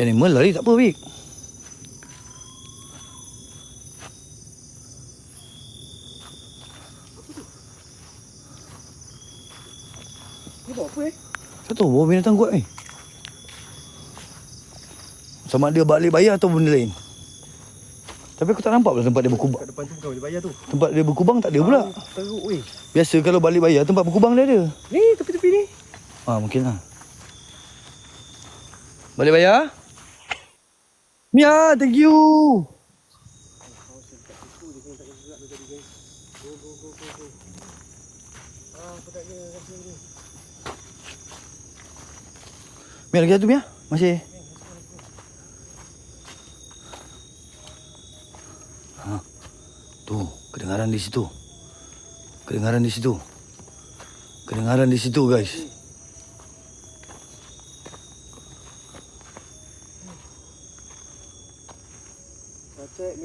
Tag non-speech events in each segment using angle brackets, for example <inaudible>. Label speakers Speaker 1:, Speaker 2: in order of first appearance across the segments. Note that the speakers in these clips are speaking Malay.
Speaker 1: Animal lari tak apa, Wik.
Speaker 2: Ni buat apa eh?
Speaker 1: Tahu bawa binatang kuat ni. Sama dia balik bayar atau benda lain. Tapi aku tak nampak pula tempat dia berkubang.
Speaker 2: Kat depan tu bukan boleh bayar tu.
Speaker 1: Tempat dia berkubang tak ada pula.
Speaker 2: Teruk weh.
Speaker 1: Biasa kalau balik bayar tempat berkubang dia ada.
Speaker 2: Ni tepi-tepi ni.
Speaker 1: Ah mungkin lah. Balik bayar? Mia, thank you. Mia lagi satu Mia? Masih? Ha. Tu, kedengaran di situ. Kedengaran di situ. Kedengaran di situ guys.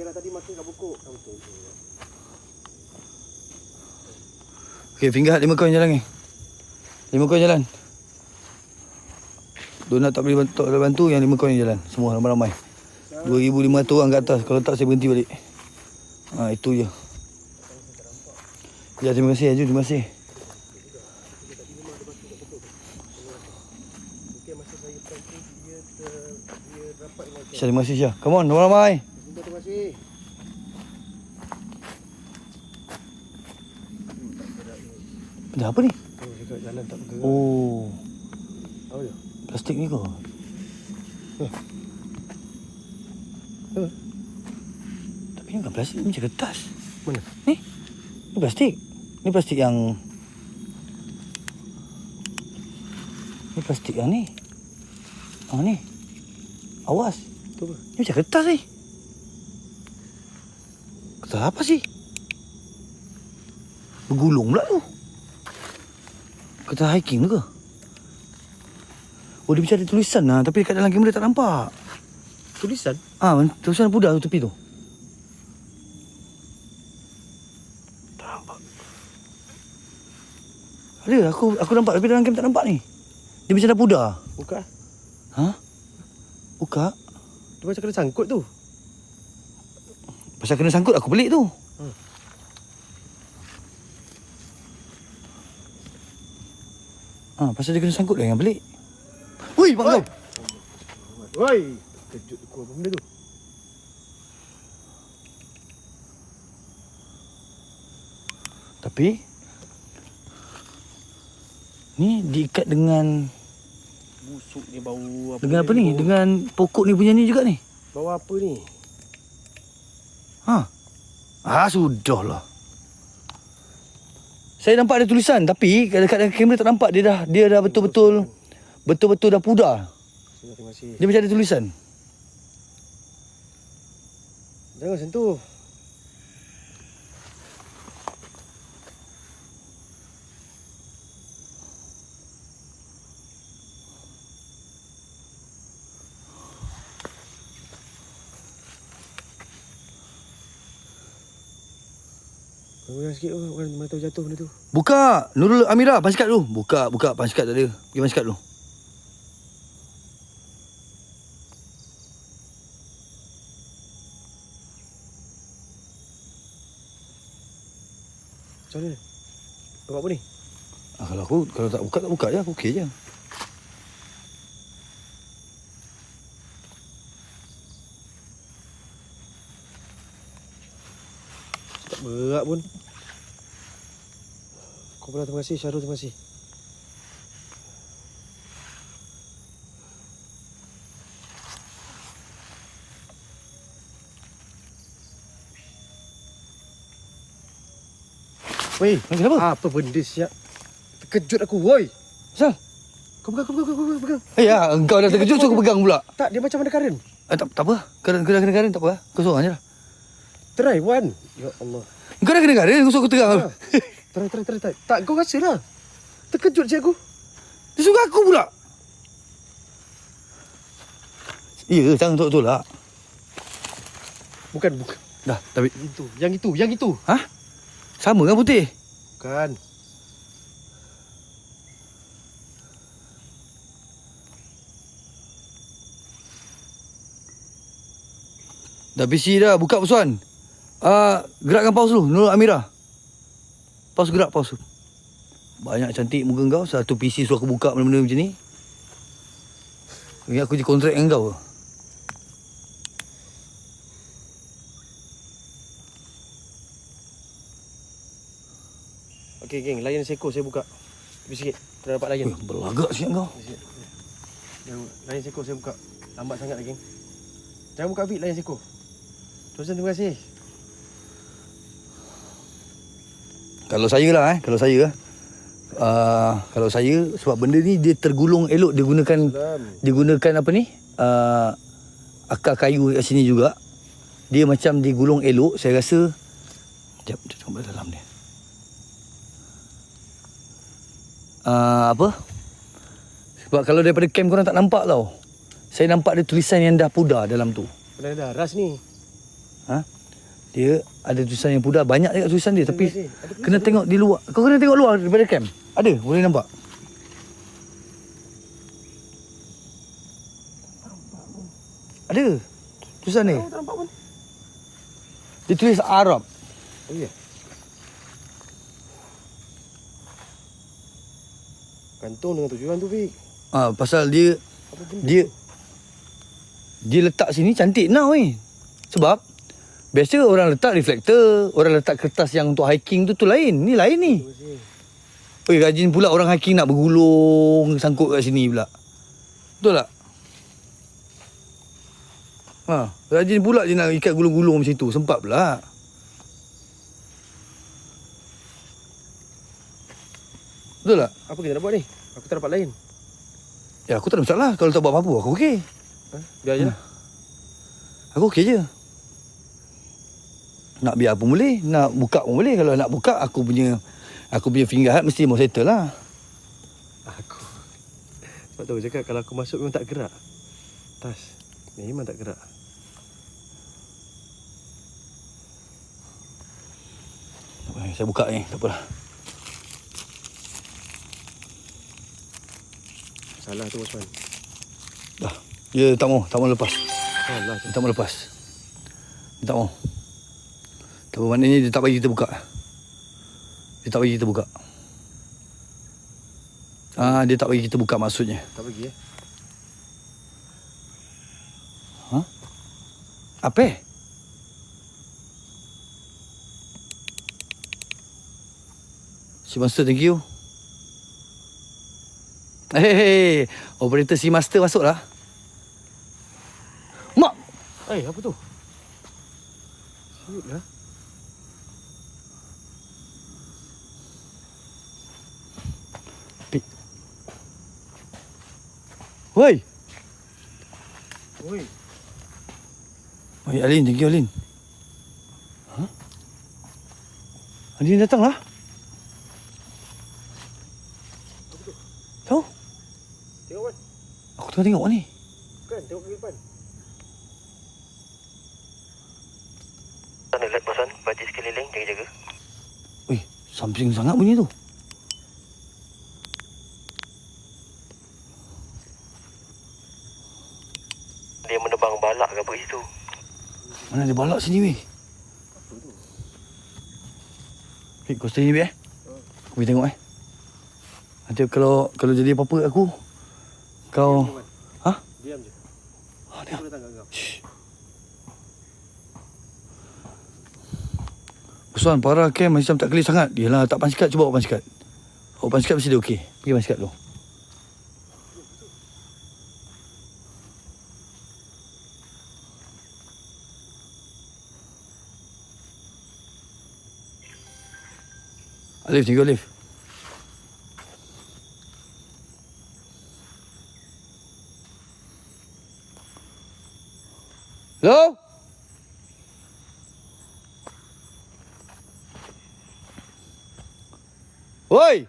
Speaker 2: Mira tadi makan kat tu.
Speaker 1: Okey, hut lima koin jalan ni. Lima koin jalan. Donat tak boleh bantu, tak bantu yang lima koin jalan. Semua ramai-ramai. 2,500 orang kat atas. Kalau tak saya berhenti balik. Ha, itu je. Ya, terima kasih Aju. Terima kasih. Terima kasih Syah. Come on, ramai-ramai.
Speaker 2: Minta terima kasih.
Speaker 1: Dah apa ni?
Speaker 2: Oh, dekat jalan tak bergerak.
Speaker 1: Oh,
Speaker 2: Apa dia?
Speaker 1: plastik ni ke?
Speaker 2: Eh. Eh.
Speaker 1: Tapi ni bukan plastik, ni macam kertas.
Speaker 2: Mana?
Speaker 1: Ni, ni plastik. Ni plastik yang... Ni plastik yang ni. Ah ni. Awas.
Speaker 2: Tu apa?
Speaker 1: Ni macam kertas ni. Kertas apa sih? Bergulung pula tu. Kertas hiking tu ke? Oh dia macam ada tulisan lah Tapi dekat dalam kamera tak nampak
Speaker 2: Tulisan?
Speaker 1: Ah, tulisan pudar tu tepi tu Tak nampak Ada aku aku nampak tapi dalam kamera tak nampak ni Dia macam dah pudar
Speaker 2: Buka.
Speaker 1: Ha? Buka
Speaker 2: Dia macam kena sangkut tu.
Speaker 1: Pasal kena sangkut aku pelik tu.
Speaker 2: Hmm.
Speaker 1: Ah, pasal dia kena sangkut lah yang pelik. Hui, mak kau.
Speaker 2: Woi. Kejut aku apa benda tu?
Speaker 1: Tapi ni diikat dengan
Speaker 2: Busuk ni bau apa?
Speaker 1: dengan apa ni? Dengan pokok ni punya ni juga ni.
Speaker 2: Bau apa ni?
Speaker 1: Ha. Ah, sudahlah. Saya nampak ada tulisan tapi dekat kamera tak nampak dia dah dia dah betul-betul betul-betul dah pudar.
Speaker 2: Terima kasih.
Speaker 1: Dia macam ada tulisan.
Speaker 2: Jangan sentuh. Sikit tu, mana tahu jatuh benda tu.
Speaker 1: Buka Nurul Amira Pansikat dulu Buka Buka pansikat tak ada Pergi pansikat dulu
Speaker 2: Macam mana? Kau buat apa ni?
Speaker 1: ah, Kalau aku Kalau tak buka tak buka je okey je
Speaker 2: Tak berat pun. Kau pula terima kasih, Syarul terima kasih. Weh,
Speaker 1: Eh, Kenapa?
Speaker 2: apa benda siap? Terkejut aku, woi.
Speaker 1: Asal?
Speaker 2: Kau pegang, kau pegang, kau pegang, pegang.
Speaker 1: Eh ya Engkau dah terkejut So aku pegang pula
Speaker 2: Tak, dia macam ada karen.
Speaker 1: eh, tak, tak apa Kena kena kena kena tak apa Kau seorang je lah
Speaker 2: Try one. Ya Allah.
Speaker 1: Kau dah kena Kau suruh aku tegang
Speaker 2: Ha. <laughs> Try, try, try, try. Tak, kau rasa lah. Terkejut aku.
Speaker 1: Dia suruh aku pula Ya jangan tu tolak
Speaker 2: Bukan, bukan.
Speaker 1: Dah tapi
Speaker 2: Itu, yang itu, yang itu.
Speaker 1: Ha? Sama kan putih?
Speaker 2: Bukan.
Speaker 1: Dah PC dah. Buka Pusuan. Uh, gerakkan pause dulu. Nurul Amira. Pause gerak, pause. Banyak cantik muka kau. Satu PC suruh aku buka benda-benda macam ni. Ingat aku je kontrak dengan kau ke?
Speaker 2: Okey geng, layan seko saya buka. Tepi sikit. Kita dapat layan.
Speaker 1: Eh, berlagak sikit kau.
Speaker 2: Layan seko saya buka. Lambat sangat geng. Jangan buka feed layan seko. Tuan terima kasih.
Speaker 1: Kalau saya lah eh, kalau saya uh, kalau saya sebab benda ni dia tergulung elok dia gunakan dia gunakan apa ni? Uh, akar kayu kat sini juga. Dia macam digulung elok, saya rasa Sekejap, dia tengok dalam dia. Uh, apa? Sebab kalau daripada camp korang tak nampak tau. Saya nampak ada tulisan yang dah pudar dalam tu.
Speaker 2: Mana dah ras ni.
Speaker 1: Ha? Dia ada tulisan yang pudar. Banyak dekat tulisan dia. Tapi kena tengok di luar. Kau kena tengok luar daripada camp. Ada? Boleh nampak? Ada. Tulisan ni. Dia tulis Arab.
Speaker 2: Oh ya. Kantong dengan tujuan tu Fik.
Speaker 1: Ah, pasal dia dia dia letak sini cantik now ni. Sebab biasa orang letak reflektor, orang letak kertas yang untuk hiking tu tu lain. Ni lain ni. Oi, rajin pula orang hiking nak bergulung sangkut kat sini pula. Betul tak? Ha, rajin pula dia nak ikat gulung-gulung macam tu. Sempat pula. Betul tak?
Speaker 2: Apa kita nak buat ni? Aku tak dapat lain.
Speaker 1: Ya, aku tak ada masalah. Kalau tak buat apa-apa, aku okey.
Speaker 2: Ha? Biar je lah.
Speaker 1: Aku okey je. Nak biar pun boleh, nak buka pun boleh. Kalau nak buka, aku punya aku punya finger heart mesti mau settle lah.
Speaker 2: Aku. Sebab tu aku cakap kalau aku masuk memang tak gerak. Tas. Memang tak gerak.
Speaker 1: Eh, Saya buka ni, tak apalah.
Speaker 2: Salah tu Osman.
Speaker 1: Dah. Dia tak mau, tak mau lepas.
Speaker 2: Salah.
Speaker 1: Dia tak mau lepas. Dia tak mau. Tak apa, maknanya dia tak bagi kita buka. Dia tak bagi kita buka. Ah, dia tak bagi kita buka maksudnya.
Speaker 2: Tak bagi eh.
Speaker 1: Apa? eh? Si Master, thank you. Hey, hey, hey. operator si Master masuklah. Mak,
Speaker 2: Eh, apa tu? Siut
Speaker 1: Woi.
Speaker 2: Oi.
Speaker 1: Oi, Alin, thank you Alin. Ha? Alin datang lah. Tahu?
Speaker 2: Tengok kan?
Speaker 1: Aku tengah tengok ni.
Speaker 2: Kan, tengok ke depan.
Speaker 3: Alert bosan, baca sekeliling, jaga-jaga.
Speaker 1: Weh, something sangat bunyi tu.
Speaker 3: Dia menebang balak ke apa kat situ.
Speaker 1: Mana ada balak sini weh? Hei, kau stay ni weh eh? Aku pergi tengok eh. Nanti kalau kalau jadi apa-apa aku, kau...
Speaker 2: Diam,
Speaker 1: Ha?
Speaker 2: Diam je.
Speaker 1: Ah,
Speaker 2: Aku
Speaker 1: dia.
Speaker 2: datang kat kau.
Speaker 1: Shh. Pusuan, para camp macam tak clear sangat. Yelah, tak pansikat, cuba awak pansikat. Awak pansikat mesti dia okey. Pergi pansikat dulu. Alif, thank you Alif. Hello? Oi!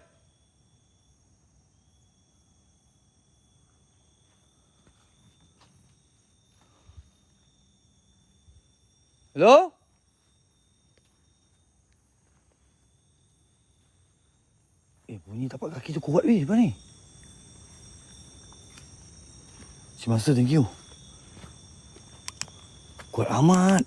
Speaker 1: Bunyi tapak kaki tu kuat weh, apa ni? Si Master, thank you. Kuat amat.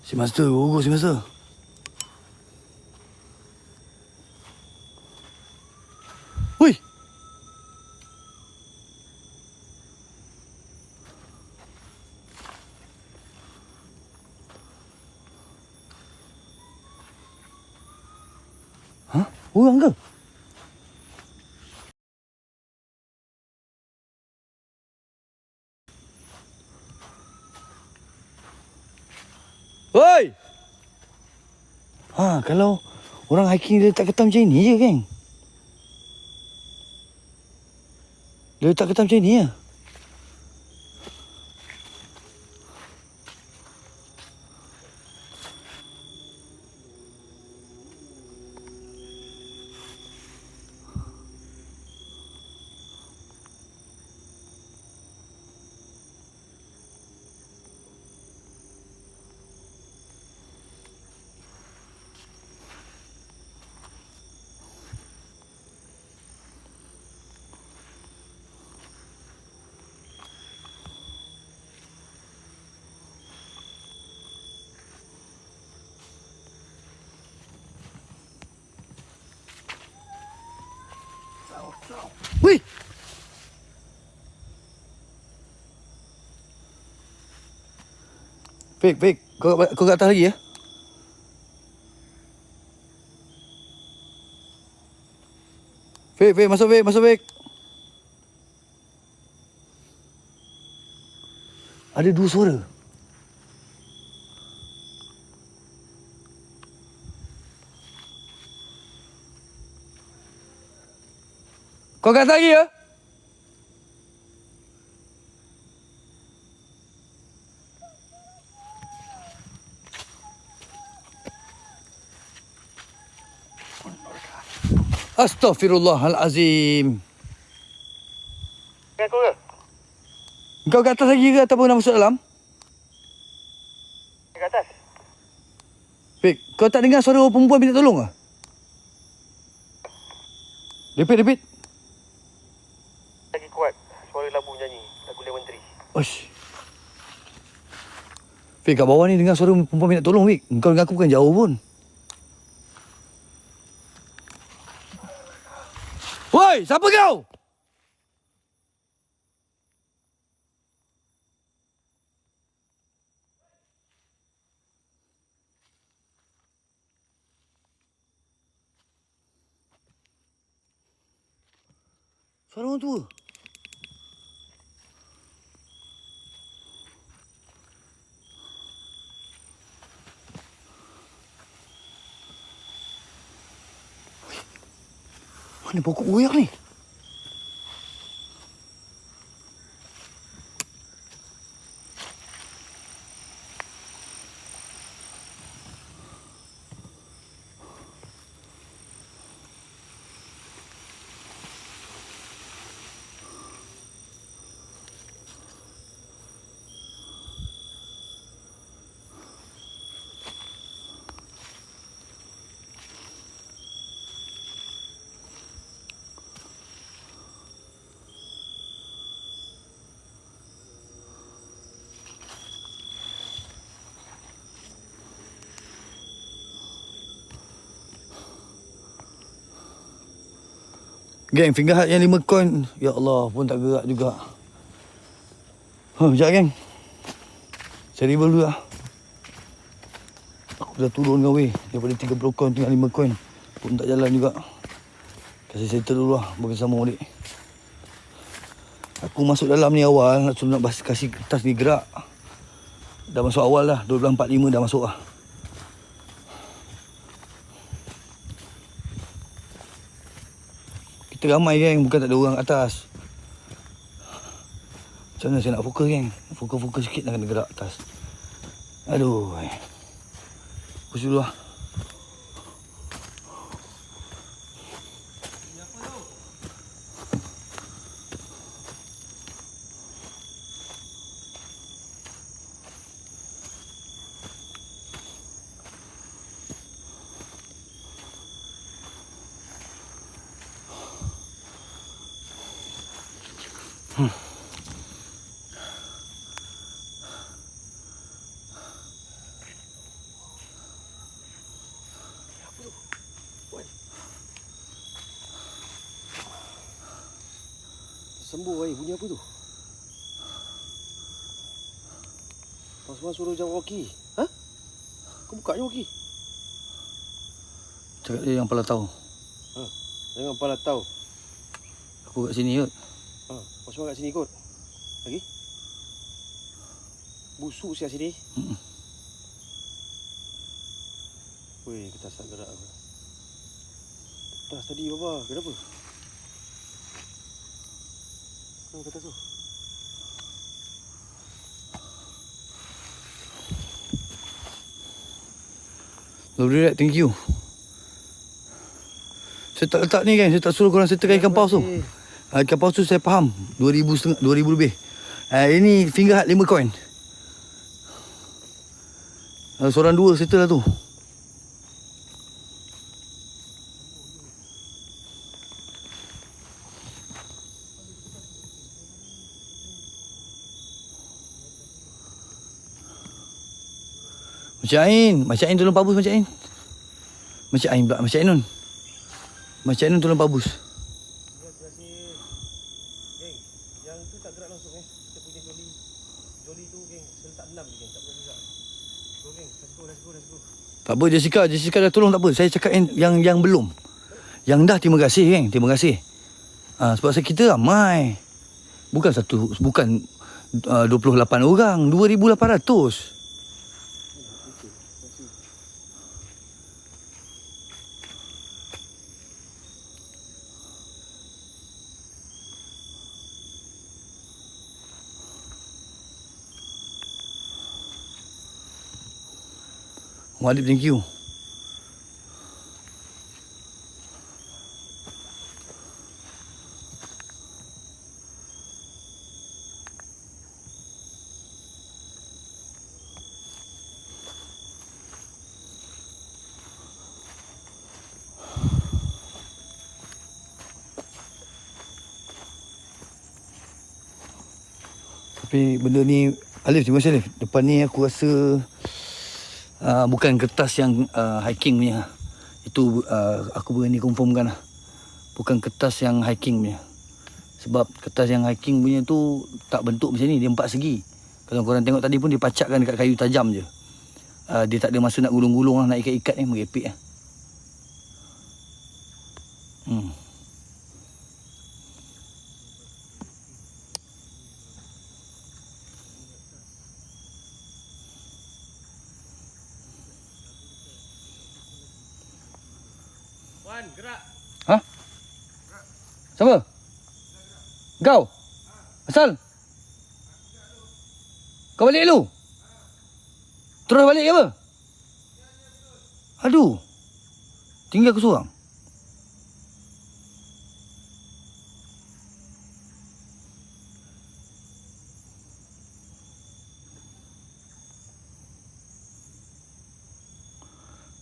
Speaker 1: Si Master, gugur si Master. Hui! Orang ke? Oi! Ha, kalau orang hiking dia letak ketam macam ni je, geng. Dia letak ketam macam ni ya. Wih! Fik, Fik. Kau, kau kat atas lagi ya? Fik, Fik. Masuk, Fik. Masuk, Fik. Ada dua suara. Kau kat atas lagi ya? Astaghfirullahalazim.
Speaker 3: Ya aku ke?
Speaker 1: Kau kat atas lagi ke ataupun nak masuk dalam?
Speaker 3: Kat atas.
Speaker 1: Fik, kau tak dengar suara perempuan minta tolong ke? Repeat, repeat. Fik, kat bawah ni dengar suara perempuan minta tolong, Fik. Kau dengan aku bukan jauh pun. Woi, siapa kau? Suara orang tua. Mana pokok goyak ni? Geng, finger hut yang lima coin. Ya Allah, pun tak gerak juga. Huh, sekejap geng. Saya rebel dulu lah. Aku dah turun kau weh. Daripada 30 coin tinggal 5 coin. Pun tak jalan juga. Kasih settle dulu lah. Bersama balik. Aku masuk dalam ni awal. Nak suruh nak kasih kertas ni gerak. Dah masuk awal dah. 12.45 dah masuk lah. Kita ramai geng, bukan tak ada orang atas. Macam mana saya nak fokus geng? Fokus-fokus sikit nak kena gerak atas. Aduh. eh. Fokus dulu lah.
Speaker 2: Sembuh ai bunyi apa tu? Pasal suruh jawab walkie. Ha? Kau buka je.
Speaker 1: Cakap dia yang pala tahu.
Speaker 2: Ha. Jangan pala tahu.
Speaker 1: Aku kat sini kot.
Speaker 2: Ha. Pasal kat sini kot. Lagi? Busuk siap sini.
Speaker 1: Mm-mm.
Speaker 2: Weh, kita tak gerak apa. Tas tadi bapa, kenapa? Kenapa kata tu?
Speaker 1: Lovely right, thank you. Saya tak letak ni kan, saya tak suruh korang settlekan ikan paus tu. Uh, ikan paus tu saya faham, 2000 setengah, 2000 lebih. Uh, ini finger hut 5 coin. Uh, seorang dua settle lah tu. Macam Ain, Macam Ain tolong pabus Macam Ain. Macam Ain pula, Macam Ainun. Macam Ainun tolong pabus.
Speaker 2: Tak
Speaker 1: apa Jessica, Jessica dah tolong tak apa. Saya cakap yang yang, yang belum. Yang dah terima kasih kan, terima kasih. Ah sebab saya kita ramai. Bukan satu bukan uh, 28 orang, 2800. Wadid, thank you. Tapi benda ni Alif terima kasih Alif. Depan ni aku rasa uh, bukan kertas yang uh, hiking punya. Itu uh, aku berani confirmkan lah. Bukan kertas yang hiking punya. Sebab kertas yang hiking punya tu tak bentuk macam ni, dia empat segi. Kalau korang tengok tadi pun dia pacakkan dekat kayu tajam je. Uh, dia tak ada masa nak gulung-gulung lah, nak ikat-ikat ni merepek lah. Hmm.
Speaker 2: Wan, gerak.
Speaker 1: Ha? Siapa? Kau? Asal? Kau balik dulu? Terus balik ke apa? Aduh. Tinggal aku seorang.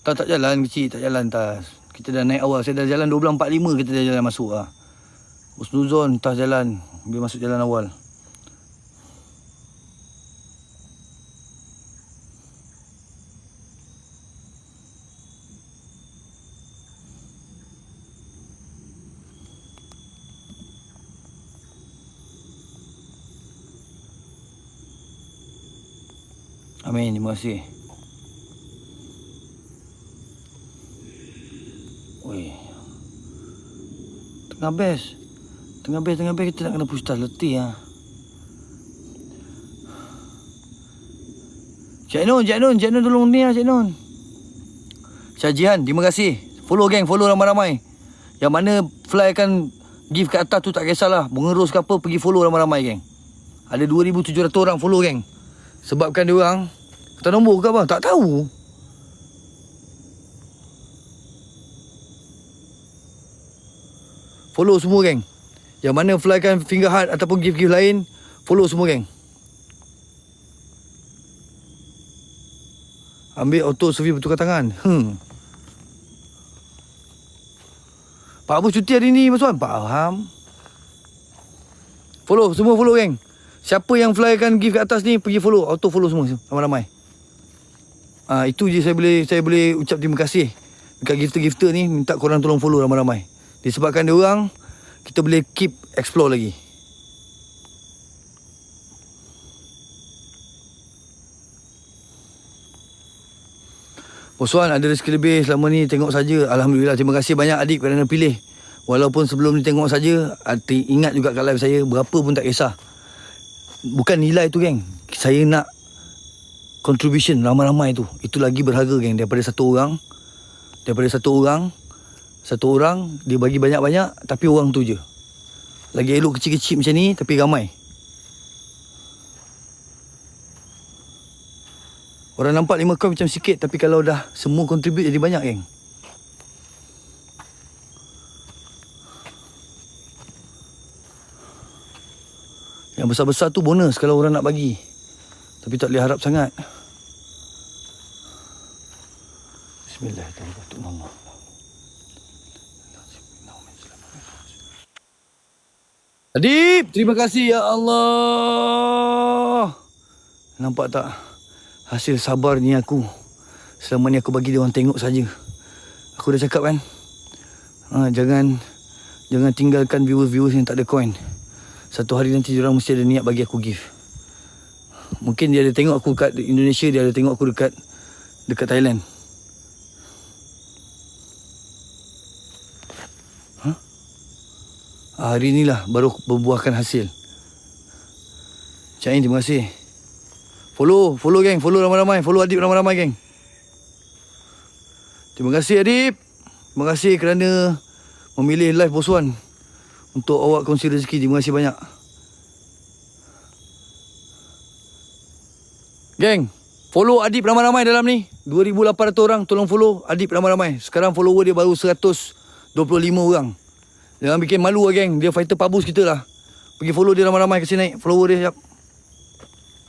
Speaker 1: Tak tak jalan kecil, tak jalan tas. Kita dah naik awal, saya dah jalan 12.45 kita dah jalan masuk ah. Usnuzon tas jalan, bila masuk jalan awal. Amin, terima kasih. Tengah best. Tengah best, tengah best kita nak kena push tas letih ah. Cik Nun, Cik Nun, Cik Nun tolong ni lah Cik Nun. Syajihan, terima kasih. Follow geng, follow ramai-ramai. Yang mana fly akan give kat atas tu tak kisahlah. Mengerus ke apa, pergi follow ramai-ramai geng. Ada 2,700 orang follow geng. Sebabkan dia orang kata nombor ke apa? Tak tahu. Follow semua geng. Yang mana flykan finger heart ataupun gift-gift lain, follow semua geng. Ambil auto survey bertukar tangan. Hmm. Pak Abu cuti hari ni, Mas Wan? Faham. Follow, semua follow geng. Siapa yang flykan gift kat atas ni pergi follow, auto follow semua ramai-ramai. Ah itu je saya boleh saya boleh ucap terima kasih dekat gifter-gifter ni minta korang tolong follow ramai-ramai. Disebabkan dia orang kita boleh keep explore lagi. Boswan ada rezeki lebih selama ni tengok saja. Alhamdulillah terima kasih banyak adik kerana pilih. Walaupun sebelum ni tengok saja ingat juga kat live saya berapa pun tak kisah. Bukan nilai tu geng. Saya nak contribution ramai-ramai tu. Itu lagi berharga geng daripada satu orang. Daripada satu orang satu orang dia bagi banyak-banyak tapi orang tu je. Lagi elok kecil-kecil macam ni tapi ramai. Orang nampak lima coin macam sikit tapi kalau dah semua contribute jadi banyak geng. Yang besar-besar tu bonus kalau orang nak bagi. Tapi tak boleh harap sangat. Bismillahirrahmanirrahim. Adib, terima kasih ya Allah. Nampak tak? Hasil sabarnya aku. Selama ni aku bagi dia orang tengok saja. Aku dah cakap kan? Ha, jangan jangan tinggalkan viewers-viewers yang tak ada coin. Satu hari nanti dia orang mesti ada niat bagi aku gift. Mungkin dia ada tengok aku kat Indonesia, dia ada tengok aku dekat dekat Thailand. Hari inilah baru berbuahkan hasil. Cik Ain, terima kasih. Follow, follow geng, follow ramai-ramai, follow Adib ramai-ramai geng. Terima kasih Adib. Terima kasih kerana memilih live Bos Wan untuk awak kongsi rezeki. Terima kasih banyak. Geng, follow Adib ramai-ramai dalam ni. 2,800 orang tolong follow Adib ramai-ramai. Sekarang follower dia baru 125 orang. Jangan bikin malu lah geng. Dia fighter pabus kita lah. Pergi follow dia ramai-ramai kasi naik follower dia siap.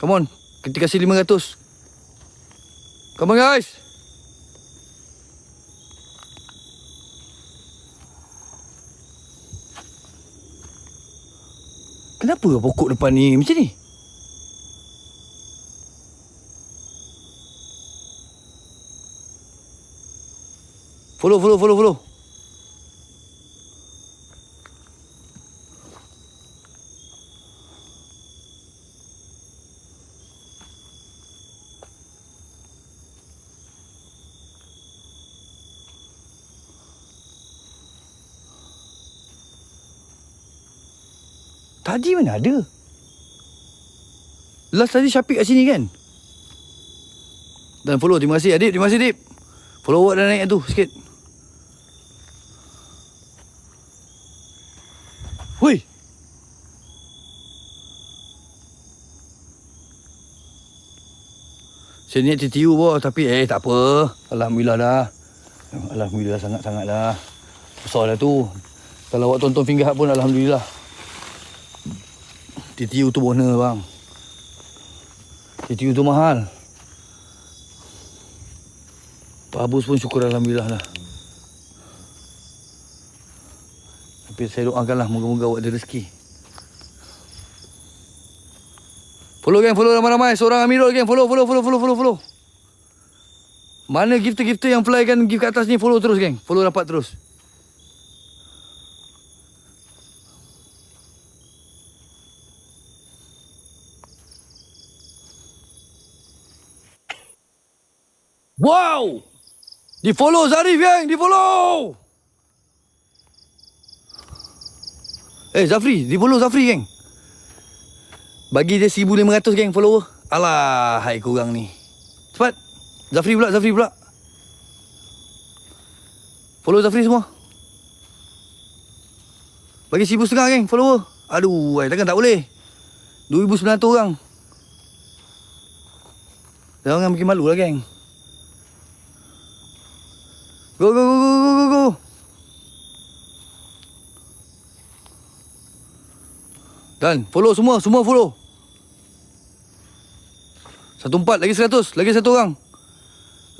Speaker 1: Come on. Kita kasih 500. Come on guys. Kenapa pokok depan ni macam ni? Follow, follow, follow, follow. Tadi mana ada? Last tadi Syafiq kat sini kan? Dan follow. Terima kasih Adib. Terima kasih Adib. Follow dah naik tu sikit. Hui. Saya niat TTU bawah tapi eh tak apa. Alhamdulillah dah. Alhamdulillah sangat-sangat dah. Besar dah tu. Kalau awak tonton finger hut pun Alhamdulillah. TTU tu bonus bang. TTU tu mahal. Pak Abus pun syukur Alhamdulillah lah. Tapi saya doakanlah moga-moga awak ada rezeki. Follow geng, follow ramai-ramai. Seorang Amirul geng, follow, follow, follow, follow, follow, follow. Mana gifter-gifter yang flykan gift kat atas ni, follow terus geng. Follow rapat terus. Wow! Di follow Zarif geng, di follow. Eh Zafri, di follow Zafri geng. Bagi dia 1500 geng follower. Alah, hai korang ni. Cepat. Zafri pula, Zafri pula. Follow Zafri semua. Bagi 1500 geng follower. Aduh, ai takkan tak boleh. 2900 orang. Jangan bikin malu lah geng. Go go go go go go go. Dan follow semua, semua follow. Satu empat, lagi seratus, lagi satu orang.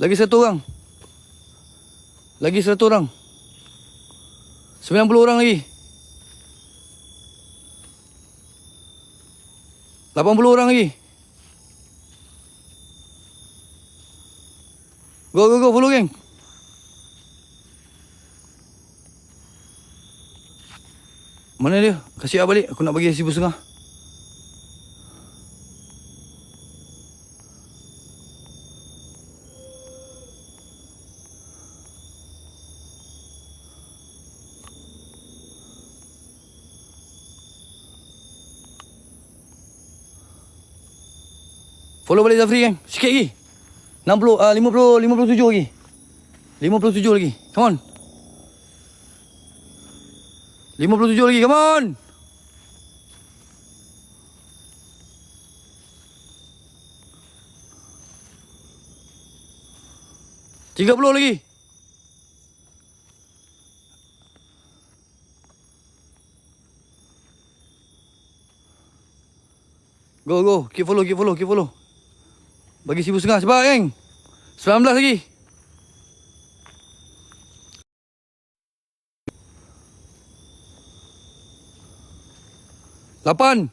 Speaker 1: Lagi satu orang. Lagi satu orang. Sembilan puluh orang lagi. 80 orang lagi. Go go go follow geng. Mana dia? Kasih aku balik. Aku nak bagi seribu setengah. Follow balik Zafri kan. Sikit lagi. 60 uh, 50 57 lagi. 57 lagi. Come on. 57 lagi. Come on. Tiga puluh lagi. Go, go. Keep follow, keep follow, keep follow. Bagi seribu setengah. Cepat, geng. 19 lagi. Lapan.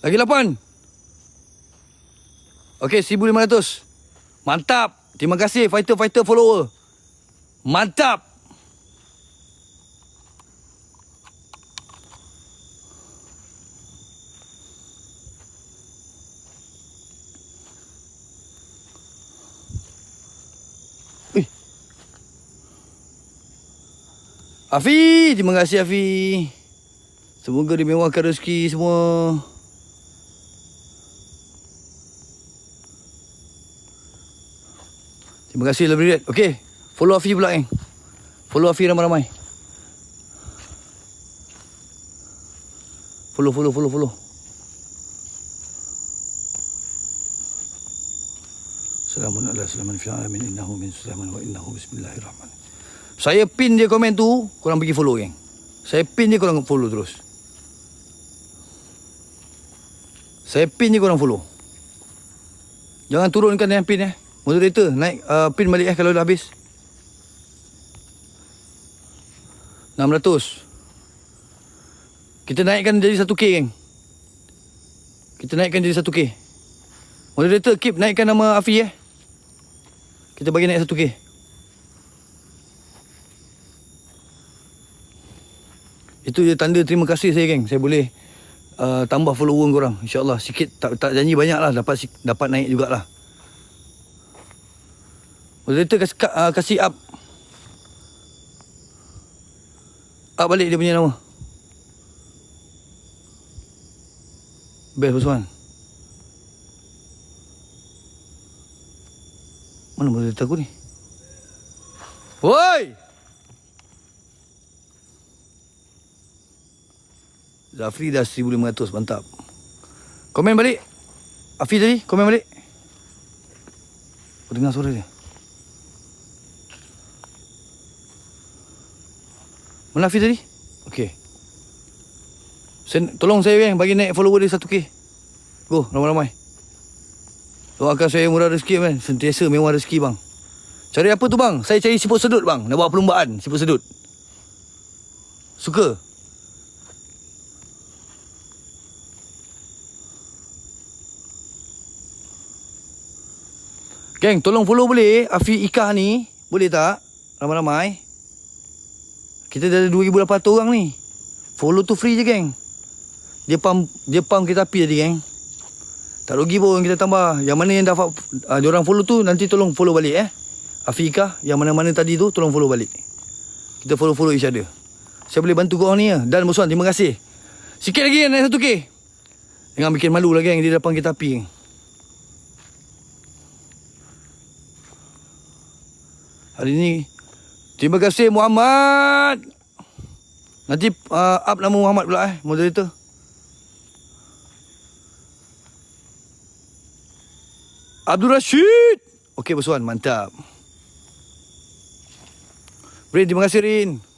Speaker 1: Lagi lapan. Okey, 1500. Mantap. Terima kasih fighter-fighter follower. Mantap. Afi, terima kasih Afi. Semoga dimewahkan rezeki semua. Terima kasih Lovely Red. Okey, follow Afi pula kan. Follow Afi ramai-ramai. Follow, follow, follow, follow. Salamun ala salaman fil alamin innahu min sulaiman wa innahu bismillahirrahmanirrahim. Saya pin dia komen tu, korang pergi follow geng. Saya pin dia korang follow terus. Saya pin je korang follow. Jangan turunkan yang pin eh. Moderator naik uh, pin balik eh kalau dah habis. 600. Kita naikkan jadi 1k geng. Kita naikkan jadi 1k. Moderator keep naikkan nama Afi eh. Kita bagi naik 1k. Itu je tanda terima kasih saya geng. Saya boleh uh, tambah follower korang. InsyaAllah sikit tak, tak janji banyak lah. Dapat, dapat naik jugalah. Moderator kasih, uh, kasih up. Up balik dia punya nama. Best Osman. Mana moderator aku ni? Woi! Zafri dah 1500 mantap. Komen balik. Afi tadi komen balik. Aku dengar suara dia. Mana Afi tadi? Okey. Sen, tolong saya yang bagi naik follower dia 1k. Go, ramai-ramai. Doakan saya murah rezeki kan. Sentiasa mewah rezeki bang. Cari apa tu bang? Saya cari siput sedut bang. Nak buat perlumbaan siput sedut. Suka? Geng, tolong follow boleh Afi Ika ni? Boleh tak? Ramai-ramai. Kita dah ada 2,800 orang ni. Follow tu free je, geng. Dia pam dia pam kita api tadi, geng. Tak rugi pun kita tambah. Yang mana yang dapat uh, diorang follow tu nanti tolong follow balik eh. Afika yang mana-mana tadi tu tolong follow balik. Kita follow-follow each other. Saya boleh bantu korang ni ya. Dan Muswan terima kasih. Sikit lagi naik 1k. Jangan bikin malu lah geng di depan kita api geng. Hari ni Terima kasih Muhammad. Nanti uh, up nama Muhammad pula eh moderator. Abdul Rashid. Okey Boswan, mantap. Rin, terima kasih Rin.